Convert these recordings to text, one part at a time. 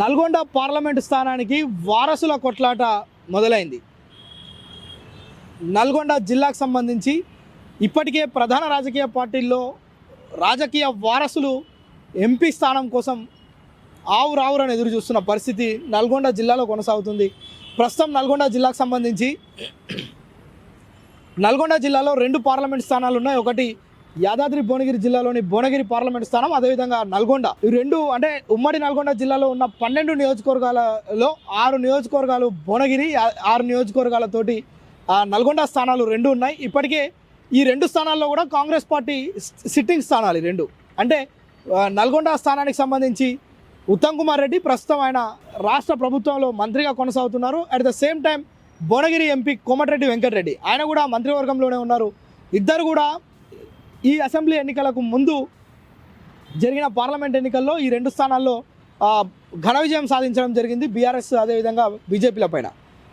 Nalgonda parliament స్థానానికి వారసుల కొట్లాట మొదలైంది. నల్గొండ జిల్లాకు సంబంధించి ఇప్పటికే ప్రధాన రాజకీయ పార్టీల్లో రాజకీయ వారసులు ఎంపీ స్థానం కోసం ఆవు రావురని ఎదురు చూస్తున్న పరిస్థితి నల్గొండ జిల్లాలో కొనసాగుతుంది. ప్రస్తుతం నల్గొండ జిల్లాకు సంబంధించి నల్గొండ జిల్లాలో రెండు పార్లమెంట్ స్థానాలు ఉన్నాయి. ఒకటి యాదాద్రి భువనగిరి జిల్లాలోని భువనగిరి పార్లమెంట్ స్థానం అదేవిధంగా నల్గొండ. ఈ రెండు అంటే ఉమ్మడి నల్గొండ జిల్లాలో ఉన్న పన్నెండు నియోజకవర్గాలలో ఆరు నియోజకవర్గాలు భువనగిరి ఆరు నియోజకవర్గాలతోటి నల్గొండ స్థానాలు రెండు ఉన్నాయి. ఇప్పటికే ఈ రెండు స్థానాల్లో కూడా కాంగ్రెస్ పార్టీ సిట్టింగ్ స్థానాలు రెండు. అంటే నల్గొండ స్థానానికి సంబంధించి ఉత్తమ్ కుమార్ రెడ్డి ప్రస్తుతం ఆయన రాష్ట్ర ప్రభుత్వంలో మంత్రిగా కొనసాగుతున్నారు. At the same time Bhuvanagiri MP Komatireddy Venkatareddy. ఆయన కూడా మంత్రివర్గంలోనే ఉన్నారు. ఇద్దరు కూడా ఈ అసెంబ్లీ ఎన్నికలకు ముందు జరిగిన పార్లమెంట్ ఎన్నికల్లో ఈ రెండు స్థానాల్లో ఘన విజయం సాధించడం జరిగింది బీఆర్ఎస్ అదేవిధంగా బీజేపీల పైన.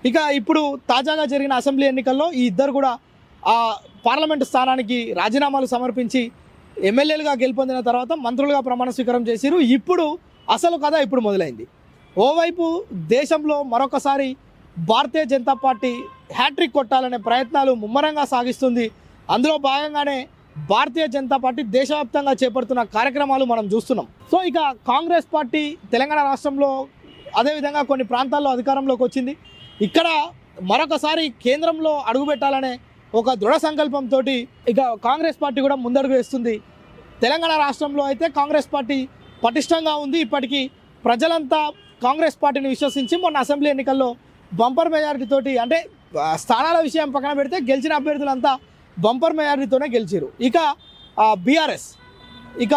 ఇక ఇప్పుడు తాజాగా జరిగిన అసెంబ్లీ ఎన్నికల్లో ఈ ఇద్దరు కూడా ఆ పార్లమెంటు స్థానానికి రాజీనామాలు సమర్పించి ఎమ్మెల్యేలుగా గెలుపొందిన తర్వాత మంత్రులుగా ప్రమాణ స్వీకారం చేశారు ఇప్పుడు అసలు కథ ఇప్పుడు మొదలైంది. ఓవైపు దేశంలో మరొకసారి భారతీయ జనతా పార్టీ హ్యాట్రిక్ కొట్టాలనే ప్రయత్నాలు ముమ్మరంగా సాగిస్తుంది. అందులో భాగంగానే భారతీయ జనతా పార్టీ దేశవ్యాప్తంగా చేపడుతున్న కార్యక్రమాలు మనం చూస్తున్నాం. సో ఇక కాంగ్రెస్ పార్టీ తెలంగాణ రాష్ట్రంలో అదేవిధంగా కొన్ని ప్రాంతాల్లో అధికారంలోకి వచ్చింది. ఇక్కడ మరొకసారి కేంద్రంలో అడుగుపెట్టాలనే ఒక దృఢ సంకల్పంతో ఇక కాంగ్రెస్ పార్టీ కూడా ముందడుగు వేస్తుంది. తెలంగాణ రాష్ట్రంలో అయితే కాంగ్రెస్ పార్టీ పటిష్టంగా ఉంది. ఇప్పటికీ ప్రజలంతా కాంగ్రెస్ పార్టీని విశ్వసించి మొన్న అసెంబ్లీ ఎన్నికల్లో బంపర్ మెజారిటీతోటి అంటే స్థానాల విషయం పక్కన పెడితే గెలిచిన అభ్యర్థులంతా బంపర్ మెజారిటీతోనే గెలిచారు ఇక బీఆర్ఎస్. ఇక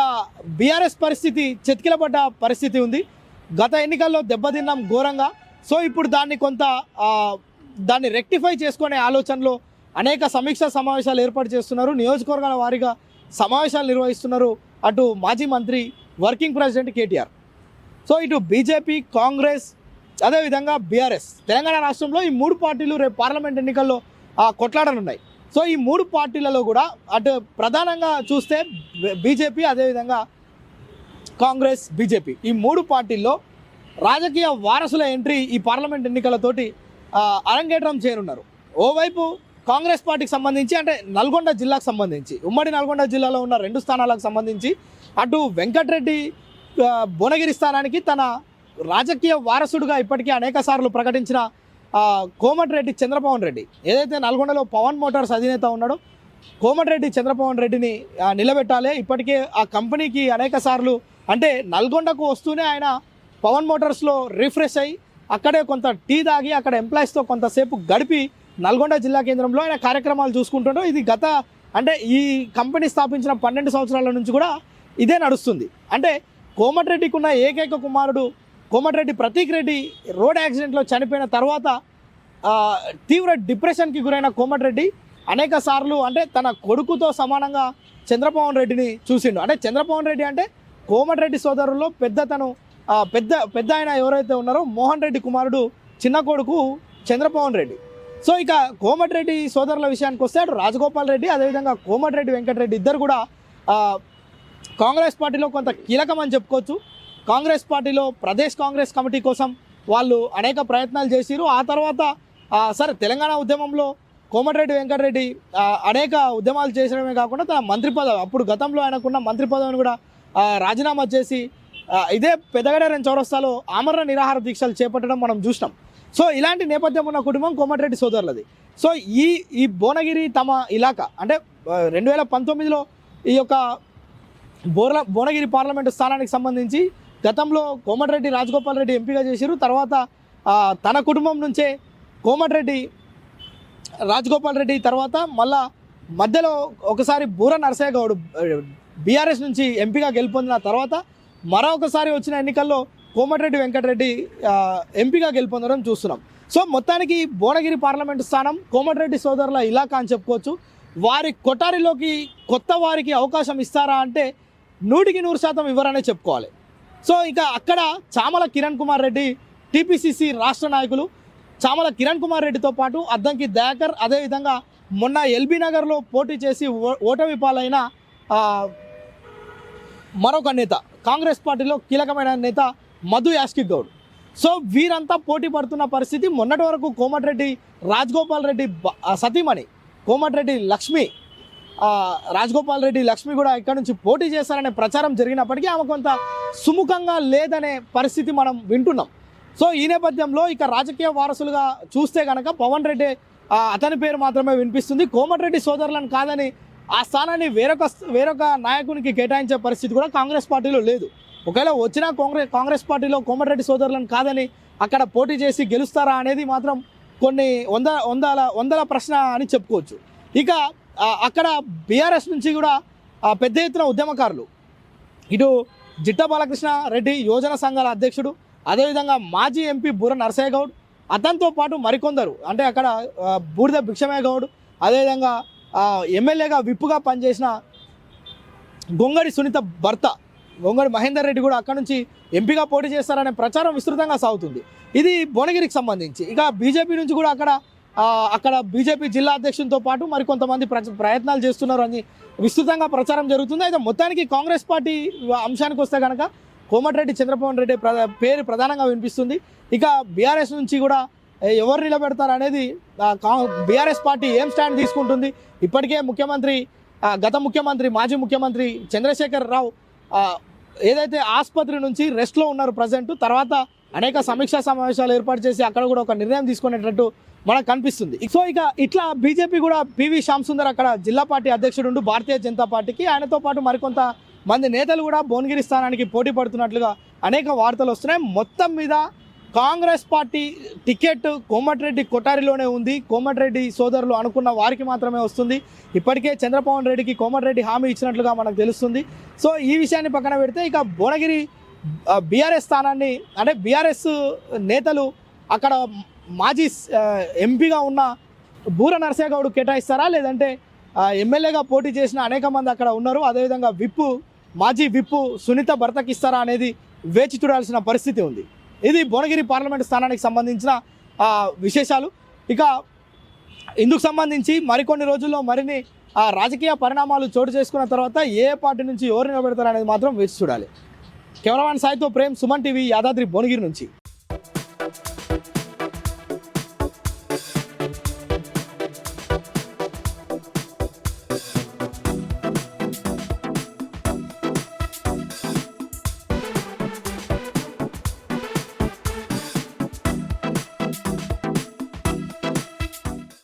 బీఆర్ఎస్ పరిస్థితి చెతికిలబడ్డ పరిస్థితి ఉంది. గత ఎన్నికల్లో దెబ్బతిన్నాం ఘోరంగా. సో ఇప్పుడు దాన్ని కొంత దాన్ని రెక్టిఫై చేసుకునే ఆలోచనలో అనేక సమీక్ష సమావేశాలు ఏర్పాటు చేస్తున్నారు. నియోజకవర్గాల వారీగా సమావేశాలు నిర్వహిస్తున్నారు అటు మాజీ మంత్రి వర్కింగ్ ప్రెసిడెంట్ కేటీఆర్. సో ఇటు బీజేపీ కాంగ్రెస్ అదేవిధంగా బీఆర్ఎస్. తెలంగాణ రాష్ట్రంలో ఈ మూడు పార్టీలు రేపు పార్లమెంట్ ఎన్నికల్లో కొట్లాడనున్నాయి. సో ఈ మూడు పార్టీలలో కూడా అటు ప్రధానంగా చూస్తే బీజేపీ అదేవిధంగా కాంగ్రెస్ బీజేపీ. ఈ మూడు పార్టీల్లో రాజకీయ వారసుల ఎంట్రీ ఈ పార్లమెంట్ ఎన్నికలతోటి అరంగేట్రం చేరున్నారు. ఓవైపు కాంగ్రెస్ పార్టీకి సంబంధించి అంటే నల్గొండ జిల్లాకు సంబంధించి ఉమ్మడి నల్గొండ జిల్లాలో ఉన్న రెండు స్థానాలకు సంబంధించి అటు వెంకటరెడ్డి భువనగిరి స్థానానికి తన రాజకీయ వారసుడుగా ఇప్పటికీ అనేక సార్లు ప్రకటించిన కోమటిరెడ్డి చంద్రపవన్ రెడ్డి. ఏదైతే నల్గొండలో పవన్ మోటార్స్ అధినేత ఉన్నాడో కోమటిరెడ్డి చంద్రపవన్ రెడ్డిని నిలబెట్టాలి. ఇప్పటికే ఆ కంపెనీకి అనేక సార్లు అంటే నల్గొండకు వస్తూనే ఆయన పవన్ మోటార్స్లో రిఫ్రెష్ అయ్యి అక్కడే కొంత టీ తాగి అక్కడ ఎంప్లాయీస్తో కొంతసేపు గడిపి నల్గొండ జిల్లా కేంద్రంలో ఆయన కార్యక్రమాలు చూసుకుంటుండో ఇది గత అంటే ఈ కంపెనీ స్థాపించిన పన్నెండు సంవత్సరాల నుంచి కూడా ఇదే నడుస్తుంది. అంటే కోమటిరెడ్డికి ఉన్న ఏకైక కుమారుడు కోమటిరెడ్డి ప్రతీక్ రెడ్డి రోడ్ యాక్సిడెంట్లో చనిపోయిన తర్వాత తీవ్ర డిప్రెషన్కి గురైన కోమటిరెడ్డి అనేక సార్లు అంటే తన కొడుకుతో సమానంగా చంద్రపవన్ రెడ్డిని చూసిండు. అంటే చంద్రపవన్ రెడ్డి అంటే కోమటిరెడ్డి సోదరుల్లో పెద్ద తను పెద్ద పెద్ద ఆయన ఎవరైతే ఉన్నారో మోహన్ రెడ్డి కుమారుడు చిన్న కొడుకు చంద్రపవన్ రెడ్డి. సో ఇక కోమటిరెడ్డి సోదరుల విషయానికి వస్తే అటు రాజగోపాల్ రెడ్డి అదేవిధంగా కోమటిరెడ్డి వెంకటరెడ్డి ఇద్దరు కూడా కాంగ్రెస్ పార్టీలో కొంత కీలకం అని చెప్పుకోవచ్చు. కాంగ్రెస్ పార్టీలో ప్రదేశ్ కాంగ్రెస్ కమిటీ కోసం వాళ్ళు అనేక ప్రయత్నాలు చేసిరు. ఆ తర్వాత సరే తెలంగాణ ఉద్యమంలో కోమటిరెడ్డి వెంకటరెడ్డి అనేక ఉద్యమాలు చేసడమే కాకుండా తన మంత్రి పదవి అప్పుడు గతంలో ఆయనకున్న మంత్రి పదవిని కూడా రాజీనామా చేసి ఇదే పెద్దగడేరన్ చౌరస్తాలో ఆమరణ నిరాహార దీక్షలు చేపట్టడం మనం చూసినాం. సో ఇలాంటి నేపథ్యం ఉన్న కుటుంబం కోమటిరెడ్డి సోదరులది. సో ఈ ఈ భువనగిరి తమ ఇలాకా అంటే రెండు వేల పంతొమ్మిదిలో ఈ యొక్క బోర్ల భువనగిరి పార్లమెంటు స్థానానికి సంబంధించి గతంలో కోమటిరెడ్డి రాజగోపాల్ రెడ్డి ఎంపీగా చేశారు. తర్వాత తన కుటుంబం నుంచే కోమటిరెడ్డి రాజగోపాల్ రెడ్డి తర్వాత మళ్ళా మధ్యలో ఒకసారి బూర నరసయ్య గౌడ్ బీఆర్ఎస్ నుంచి ఎంపీగా గెలుపొందిన తర్వాత మరొకసారి వచ్చిన ఎన్నికల్లో కోమటిరెడ్డి వెంకటరెడ్డి ఎంపీగా గెలుపొందడం చూస్తున్నాం. సో మొత్తానికి భువనగిరి పార్లమెంటు స్థానం కోమటిరెడ్డి సోదరుల ఇలాకా అని చెప్పుకోవచ్చు. వారి కొటారిలోకి కొత్త వారికి అవకాశం ఇస్తారా అంటే నూటికి నూరు శాతం ఇవ్వరనే చెప్పుకోవాలి. సో ఇక అక్కడ చామల కిరణ్ కుమార్ రెడ్డి టీపీసీసీ రాష్ట్ర నాయకులు చామల కిరణ్ కుమార్ రెడ్డితో పాటు అద్దంకి దయాకర్ అదేవిధంగా మొన్న ఎల్బీ నగర్లో పోటీ చేసి ఓ- ఓటమి పాలైన మరొక నేత కాంగ్రెస్ పార్టీలో కీలకమైన నేత మధు యాస్కి గౌడ్. సో వీరంతా పోటీ పడుతున్న పరిస్థితి మొన్నటి వరకు కోమటిరెడ్డి రాజగోపాల్ రెడ్డి సతీమణి కోమటిరెడ్డి లక్ష్మి రాజగోపాల్ రెడ్డి లక్ష్మి కూడా ఇక్కడ నుంచి పోటీ చేస్తారనే ప్రచారం జరిగినప్పటికీ ఆమె కొంత సుముఖంగా లేదనే పరిస్థితి మనం వింటున్నాం. సో ఈ నేపథ్యంలో ఇక రాజకీయ వారసులుగా చూస్తే కనుక పవన్ రెడ్డి అతని పేరు మాత్రమే వినిపిస్తుంది. కోమటిరెడ్డి సోదరులను కాదని ఆ స్థానాన్ని వేరొక వేరొక నాయకునికి కేటాయించే పరిస్థితి కూడా కాంగ్రెస్ పార్టీలో లేదు. ఒకవేళ వచ్చినా కాంగ్రెస్ కాంగ్రెస్ పార్టీలో కోమటిరెడ్డి సోదరులను కాదని అక్కడ పోటీ చేసి గెలుస్తారా అనేది మాత్రం కొన్ని వంద వందల వందల ప్రశ్న అని చెప్పుకోవచ్చు. ఇక అక్కడ బీఆర్ఎస్ నుంచి కూడా పెద్ద ఎత్తున ఉద్యమకారులు. ఇటు జిట్ట బాలకృష్ణ రెడ్డి యోజన సంఘాల అధ్యక్షుడు అదేవిధంగా మాజీ ఎంపీ బుర్ర నరసయ్య గౌడ్ అతనితో పాటు మరికొందరు. అంటే అక్కడ బూడిద భిక్షమయ్య గౌడ్ అదేవిధంగా ఎమ్మెల్యేగా విప్పుగా పనిచేసిన గొంగడి సునీత భర్త గొంగడి మహేందర్ రెడ్డి కూడా అక్కడ నుంచి ఎంపీగా పోటీ చేస్తారనే ప్రచారం విస్తృతంగా సాగుతుంది. ఇది భువనగిరికి సంబంధించి. ఇక బీజేపీ నుంచి కూడా అక్కడ అక్కడ బీజేపీ జిల్లా అధ్యక్షునితో పాటు మరికొంతమంది ప్రయత్నాలు చేస్తున్నారు అని విస్తృతంగా ప్రచారం జరుగుతుంది. అయితే మొత్తానికి కాంగ్రెస్ పార్టీ అంశానికి వస్తే కనుక కోమటిరెడ్డి చంద్రబాబు రెడ్డి ప్ర- పేరు ప్రధానంగా వినిపిస్తుంది. ఇక బీఆర్ఎస్ నుంచి కూడా ఎవరు నిలబెడతారు అనేది బీఆర్ఎస్ పార్టీ ఏం స్టాండ్ తీసుకుంటుంది? ఇప్పటికే ముఖ్యమంత్రి గత ముఖ్యమంత్రి మాజీ ముఖ్యమంత్రి చంద్రశేఖర్ రావు ఏదైతే ఆసుపత్రి నుంచి రెస్ట్లో ఉన్నారు ప్రజెంట్ తర్వాత అనేక సమీక్షా సమావేశాలు ఏర్పాటు చేసి అక్కడ కూడా ఒక నిర్ణయం తీసుకునేటట్టు మనకు కనిపిస్తుంది. సో ఇక ఇట్లా బీజేపీ కూడా పివి శ్యామ్ సుందర్ అక్కడ జిల్లా పార్టీ అధ్యక్షుడు ఉండు భారతీయ జనతా పార్టీకి ఆయనతో పాటు మరికొంత మంది నేతలు కూడా భువనగిరి స్థానానికి పోటీ పడుతున్నట్లుగా అనేక వార్తలు వస్తున్నాయి. మొత్తం మీద కాంగ్రెస్ పార్టీ టికెట్ కోమటిరెడ్డి కొటారిలోనే ఉంది. కోమటిరెడ్డి సోదరులు అనుకున్న వారికి మాత్రమే వస్తుంది. ఇప్పటికే చంద్రపవన్ రెడ్డికి కోమటిరెడ్డి హామీ ఇచ్చినట్లుగా మనకు తెలుస్తుంది. సో ఈ విషయాన్ని పక్కన పెడితే ఇక భువనగిరి బీఆర్ఎస్ స్థానాన్ని అంటే బీఆర్ఎస్ నేతలు అక్కడ మాజీ ఎంపీగా ఉన్న బూర నరసయ్య గౌడ్ కేటాయిస్తారా? లేదంటే ఎమ్మెల్యేగా పోటీ చేసిన అనేక మంది అక్కడ ఉన్నారు. అదేవిధంగా విప్పు మాజీ విప్పు సునీత భర్తకి ఇస్తారా అనేది వేచి చూడాల్సిన పరిస్థితి ఉంది. ఇది భువనగిరి పార్లమెంట్ స్థానానికి సంబంధించిన విశేషాలు. ఇక ఇందుకు సంబంధించి మరికొన్ని రోజుల్లో మరిన్ని ఆ, రాజకీయ పరిణామాలు చోటు చేసుకున్న తర్వాత ఏ పార్టీ నుంచి ఎవరు నిలబెడతారు అనేది మాత్రం వేచి చూడాలి. కెమెరామాన్ సాయితో ప్రేమ్ సుమన్ టీవీ యాదాద్రి భువనగిరి నుంచి.